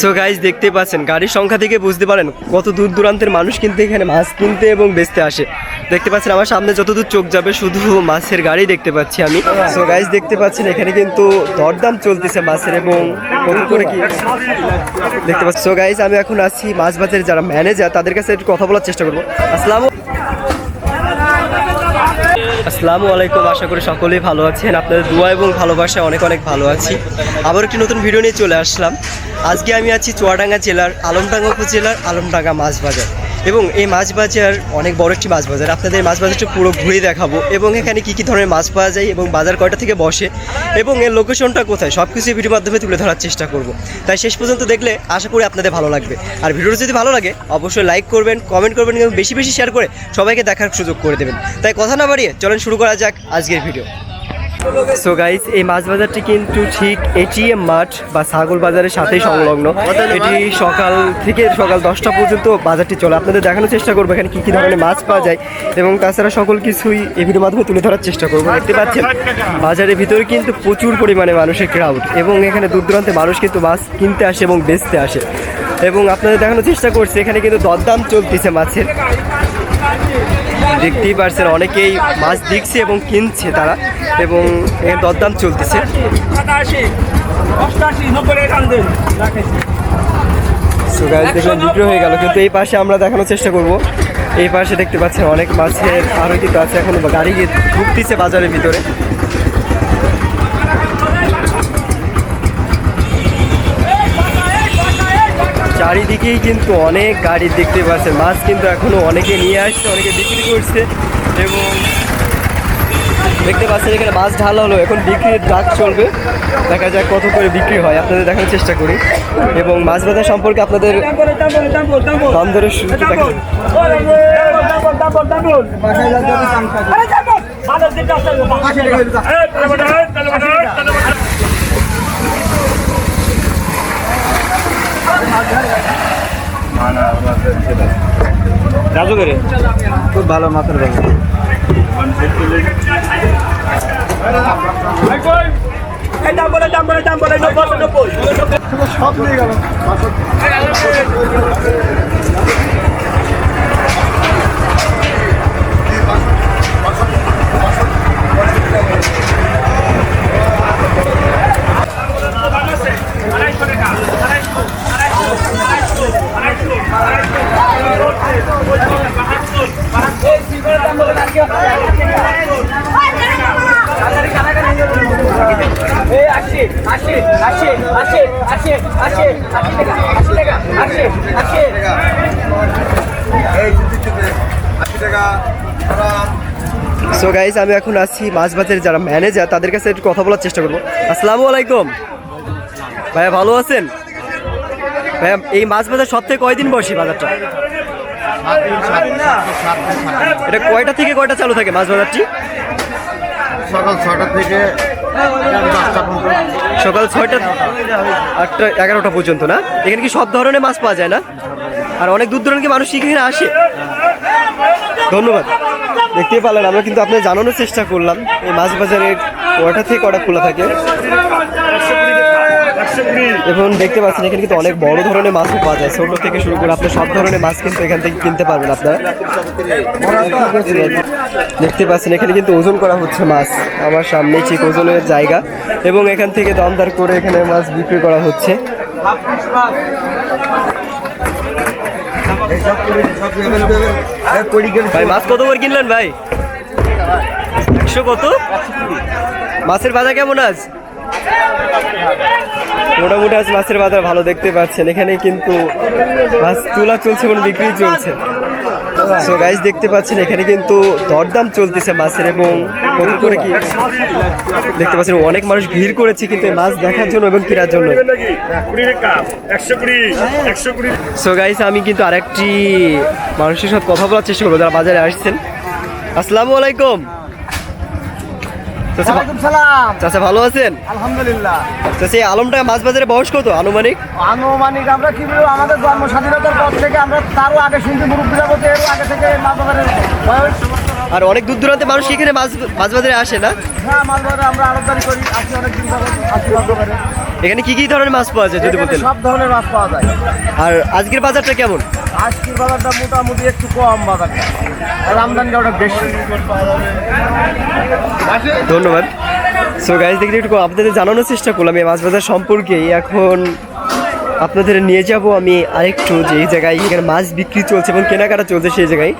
So guys দেখতে পাচ্ছেন, গাড়ির সংখ্যা থেকে বুঝতে পারেন কত দূর দূরান্তের মানুষ কিন্তু এখানে মাছ কিনতে এবং বেচতে আসে। দেখতে পাচ্ছেন, আমার সামনে যতদূর চোখ যাবে, শুধু মাছের গাড়ি দেখতে পাচ্ছি আমি। সো গাইজ দেখতে পাচ্ছেন, এখানে কিন্তু দরদাম চলতেছে মাছের এবং করে কি দেখতে পাচ্ছি সো গাইজ আমি এখন আছি মাছ বাজারের যারা ম্যানেজার তাদের কাছে একটু কথা বলার চেষ্টা করব। আসসালামু আসসালামু আলাইকুম, আশা করি সকলেই ভালো আছেন। আপনাদের দোয়া এবং ভালোবাসায় অনেক অনেক ভালো আছি। আবার একটি নতুন ভিডিও নিয়ে চলে আসলাম। আজকে আমি আছি চুয়াডাঙ্গা জেলার আলমডাঙ্গা উপজেলার আলমডাঙ্গা মাছ বাজার। এবং এই মাছ বাজার, অনেক বড় একটি মাছ বাজার। আপনাদের মাছ বাজারটা পুরো ঘুরে দেখাবো। এবং এখানে কী কী ধরনের মাছ পাওয়া যায় এবং বাজার কয়টা থেকে বসে এবং এর লোকেশনটা কোথায় সব কিছু ভিডিওর মাধ্যমে তুলে ধরার চেষ্টা করব। তাই শেষ পর্যন্ত দেখলে আশা করি আপনাদের ভালো লাগবে। আর ভিডিওটা যদি ভালো লাগে, অবশ্যই লাইক করবেন কমেন্ট করবেন এবং বেশি বেশি শেয়ার করে সবাইকে দেখার সুযোগ করে দেবেন। তাই কথা না বাড়িয়ে চলেন শুরু করা যাক আজকের ভিডিও সো গাইস এই মাছ বাজারটি কিন্তু ঠিক এটিএম মাঠ বা ছাগল বাজারের সাথেই সংলগ্ন। এটি সকাল থেকে সকাল দশটা পর্যন্ত বাজারটি চলে। আপনাদের দেখানোর চেষ্টা করব এখানে কী কী ধরনের মাছ পাওয়া যায় এবং তাছাড়া সকল কিছুই এই মাধ্যমে তুলে ধরার চেষ্টা করব। দেখতে পাচ্ছেন, বাজারের ভিতরে কিন্তু প্রচুর পরিমাণে মানুষের ক্রাউড এবং এখানে দূর দূরান্তে মানুষ কিন্তু মাছ কিনতে আসে এবং বেচতে আসে। এবং আপনাদের দেখানোর চেষ্টা করছে, এখানে কিন্তু দরদাম চলতেছে মাছের। দেখতেই পারছেন, অনেকেই মাছ দেখছে এবং কিনছে তারা, এবং এর দরদাম চলতেছে। বিক্রি হয়ে গেল, কিন্তু এই পাশে আমরা দেখানোর চেষ্টা করব। এই পাশে দেখতে পাচ্ছেন অনেক মাছের আরও কিন্তু আছে এখন গাড়ি ঢুকতেছে বাজারের ভিতরে। চারিদিকেই কিন্তু অনেক গাড়ি দেখতে পাচ্ছে। মাছ কিন্তু এখনও অনেকে নিয়ে আসছে, অনেকে বিক্রি করছে এবং দেখতে পাচ্ছেন এখানে মাছ ঢালা হলো। এখন বিক্রির ডাক চলবে। দেখা যাক কত করে বিক্রি হয়। আপনাদের দেখার চেষ্টা করি। এবং মাছ বাজার সম্পর্কে আপনাদের দাম ধরে শুরুতে দেখা রাজু করে খুব ভালো মাথার বাজার। সব নিয়ে বলে সো গাইস আমি এখন আছি মাছ বাজারের যারা ম্যানেজার তাদের কাছে একটু কথা বলার চেষ্টা করব। আসসালামু আলাইকুম। ভাইয়া ভালো আছেন? ভাইয়া, এই মাছ বাজার থেকে কয়দিন বসে বাজারটা? এটা কয়টা থেকে কয়টা চালু থাকে মাছ বাজারটি সকাল ছটা থেকে সকাল ছয়টা আটটা এগারোটা পর্যন্ত না? এখানে কি সব ধরনের মাছ পাওয়া যায় না? আর অনেক দূর দূরান্ত মানুষ এখানে আসে। ধন্যবাদ। দেখতেই পারলেন আমরা কিন্তু আপনার জানানোর চেষ্টা করলাম এই মাছ বাজারে কটা থেকে কটা খোলা থাকে? এবং দেখতে পাচ্ছেন, এখানে কিন্তু অনেক বড় ধরনের মাছও পাওয়া যায়। ছোট থেকে শুরু করে আপনি সব ধরনের মাছ কিন্তু এখান থেকে কিনতে পারবেন আপনারা। দেখতে পাচ্ছেন, এখানে কিন্তু ওজন করা হচ্ছে মাছ। আমার সামনে ঠিক ওজনের জায়গা। এবং এখান থেকে দমদার করে এখানে মাছ বিক্রি করা হচ্ছে। ভাই, মাছ কত করে কিনলেন ভাই? একশো কত? মাছের বাজার কেমন আজ? মোটামুটি আজ মাছের বাজার ভালো দেখতে পাচ্ছেন। এখানে কিন্তু মাছ তোলা চলছে এবং বিক্রি চলছে। সো গাইজ দেখতে পাচ্ছেন, এখানে কিন্তু দরদাম চলতেছে মাছের এবং করে কি দেখতে পাচ্ছেন, অনেক মানুষ ভিড় করেছে কিন্তু মাছ দেখার জন্য এবং কেনার জন্য। সো গাইস আমি কিন্তু আরেকটি মানুষের সাথে কথা বলার চেষ্টা করব, যারা বাজারে আসছেন। আসসালামু আলাইকুম। চাচা সালাম। ভালো আছেন? আলহামদুলিল্লাহ। চাচা আলমটা মাছ বাজারে বয়স কত আনুমানিক? আনুমানিক আমরা কি বলব আমাদের জন্ম স্বাধীনতার পর থেকে আমরা তারও আগে শুনছি মুরব্বী যাব এরও আগে থেকে মা বাবার বয়স আর অনেক দূর দূরান্তে মানুষ এখানে মাছ মাছ বাজারে আসে না? হ্যাঁ মাছ বাজারে আমরা আড়তদারি করি আসি অনেক দিন ধরে আসি মাছ এখানে কি কি ধরনের মাছ পাওয়া যায় যদি বলতেন? সব ধরনের মাছ পাওয়া যায়। আর আজকের বাজারটা কেমন? আজকের বাজারটা মোটামুটি একটু কম বাজারটা আর আমদানিটা ওটা বেশি। ধন্যবাদ। সো গাইজ দেখতে একটু আপনাদের জানানোর চেষ্টা করলাম এই মাছ বাজার সম্পর্কে। এখন আপনাদের নিয়ে যাব আমি আরেকটু যে এই জায়গায় এখানে মাছ বিক্রি চলছে এবং কেনাকাটা চলছে সেই জায়গায়।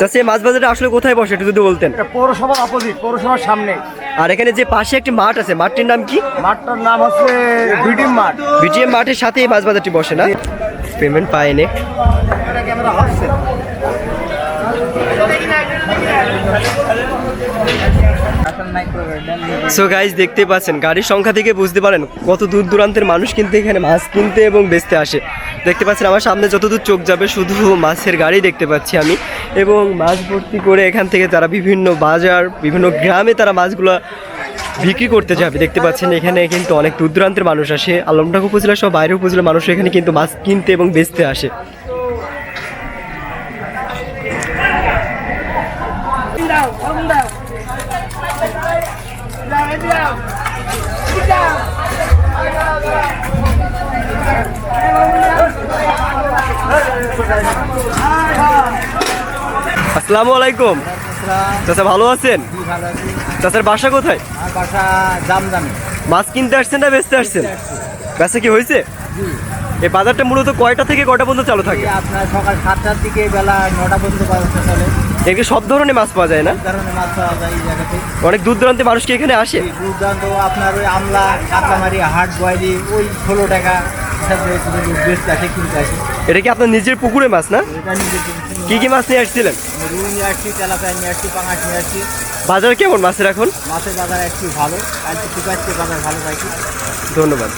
চাষি মাছ আসলে কোথায় বসে একটু যদি বলতেন? পৌরসভার অপোজিট পৌরসভার সামনে। আর এখানে যে পাশে একটি মাঠ আছে মাঠটির নাম কি? মাঠটার নাম হচ্ছে বিডিম মাঠ। বিটিএম মাঠের সাথে এই মাছ বাজারটি বসে না? পেমেন্ট পায়নি। ক্যামেরা হচ্ছে সো গাইজ দেখতে পাচ্ছেন, গাড়ির সংখ্যা থেকে বুঝতে পারেন কত দূর দূরান্তের মানুষ কিন্তু এখানে মাছ কিনতে এবং বেচতে আসে। দেখতে পাচ্ছেন, আমার সামনে যতদূর চোখ যাবে, শুধু মাছের গাড়ি দেখতে পাচ্ছি আমি। এবং মাছ ভর্তি করে এখান থেকে তারা বিভিন্ন বাজার, বিভিন্ন গ্রামে তারা মাছগুলো বিক্রি করতে যাবে। দেখতে পাচ্ছেন, এখানে কিন্তু অনেক দূর দূরান্তের মানুষ আসে। আলমডাক উপজেলা সহ বাইরের উপজেলার মানুষ এখানে কিন্তু মাছ কিনতে এবং বেচতে আসে। আসসালামু আলাইকুম। চাচা ভালো আছেন? চাচার বাসা কোথায়? মাছ কিনতে আসছেন না বেচতে আসছেন? বেচা কি হয়েছে? এই বাজারটা মূলত কয়টা থেকে কয়টা পর্যন্ত চালু থাকে? আপনার সকাল সাতটার দিকে বেলা নটা পর্যন্ত বাজারটা চলে এখানে সব ধরনের মাছ পাওয়া যায় না? মাছ পাওয়া যায় অনেক দূর দূরান্তে মানুষ কি এখানে আসে? এই দুর্দান্ত আপনার ওই আমলা কাঁচামারি হাট বয়লি ওই ষোলো টাকা বেচতে আসে কিনতে আসে। এটা কি আপনার নিজের পুকুরে মাছ না? কি কি মাছ নিয়ে আসছিলেন? রুই নিয়ে আসছি তেলাপিয়া নিয়ে আসছি পাঙাশ নিয়ে আসছি। বাজার কেমন মাছের এখন? মাছের বাজার একটু ভালো। আর একটু পাচ্ছে বাজার ভালো পাইছি ধন্যবাদ।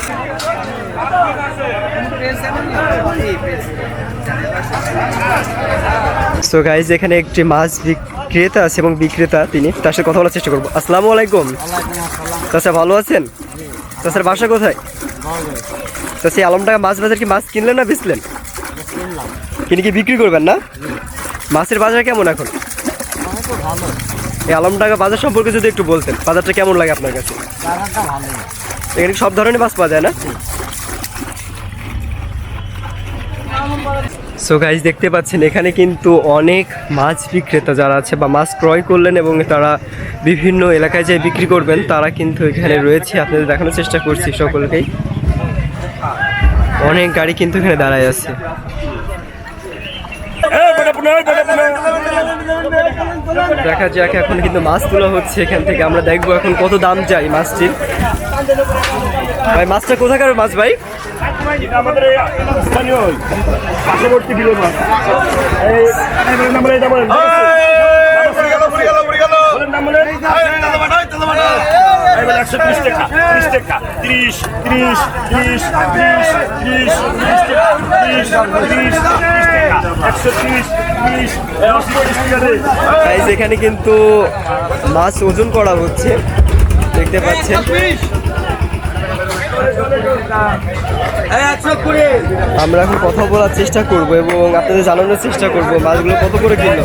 সো গাইজ এখানে একটি মাছ বিক্রেতা আছে এবং বিক্রেতা তিনি। তার সাথে কথা বলার চেষ্টা করব। আসসালামু আলাইকুম। চাচা ভালো আছেন? চাচার বাসা কোথায়? চাষি আলমটাকা মাছ বাজার কি মাছ কিনলেন না বেচলেন? কিনে কি বিক্রি করবেন না? মাছের বাজার কেমন এখন? এই আলমটাকা বাজার সম্পর্কে যদি একটু বলতেন বাজারটা কেমন লাগে আপনার কাছে? এখানে সব ধরনের মাছ পাওয়া যায় না? সো গাইজ দেখতে পাচ্ছেন এখানে কিন্তু অনেক মাছ বিক্রেতা যারা আছে বা মাছ ক্রয় করলেন এবং তারা বিভিন্ন এলাকায় যে বিক্রি করবেন তারা কিন্তু এখানে রয়েছে। আপনাদের দেখানোর চেষ্টা করছি সকলকেই। অনেক গাড়ি কিন্তু এখানে দাঁড়ায় আছে। দেখা যাক এখন কিন্তু মাছ তোলা হচ্ছে এখান থেকে আমরা দেখব এখন কত দাম যায় মাছটির ভাই মাছটা কোথাকার মাছ ভাই আমাদের একশো ত্রিশ টাকা, ত্রিশ টাকা, ত্রিশ, ত্রিশ, ত্রিশ, ত্রিশ, ত্রিশ, ত্রিশ টাকা, ত্রিশ, ত্রিশ, ত্রিশ টাকা, একশো ত্রিশ, এখানে কিন্তু মাছ ওজন করা হচ্ছে দেখতে পাচ্ছেন। আমরা এখন কথা বলার চেষ্টা করব এবং আপনাদের জানানোর চেষ্টা করব মাছগুলো কত করে কিনলো?